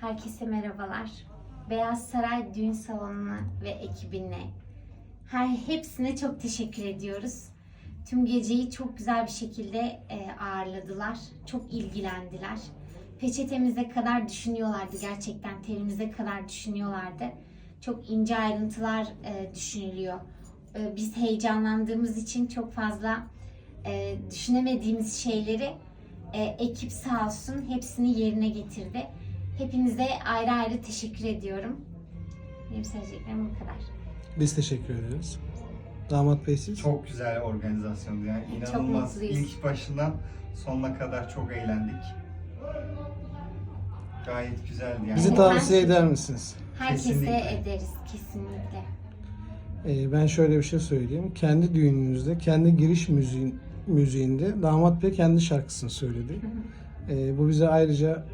Herkese merhabalar. Beyaz Saray Düğün Salonu'na ve ekibine her hepsine çok teşekkür ediyoruz. Tüm geceyi çok güzel bir şekilde e, ağırladılar. Çok ilgilendiler. Peçetemize kadar düşünüyorlardı gerçekten. Telimize kadar düşünüyorlardı. Çok ince ayrıntılar e, düşünülüyor. E, biz heyecanlandığımız için çok fazla düşünemediğimiz şeyleri ekip sağ olsun hepsini yerine getirdi. Hepinize ayrı ayrı teşekkür ediyorum. Benim söyleyeceklerim bu kadar. Biz teşekkür ederiz. Damat Bey siz? Çok güzel organizasyondu yani inanılmaz. mutluyuz. İlk başından sonuna kadar çok eğlendik. Gayet güzeldi yani. Bizi tavsiye ben- eder misiniz? Herkese Kesinlikle. ederiz kesinlikle. Ee, ben şöyle bir şey söyleyeyim. Kendi düğününüzde, kendi giriş müziğin, müziğinde damat bey kendi şarkısını söyledi. Ee, bu bize ayrıca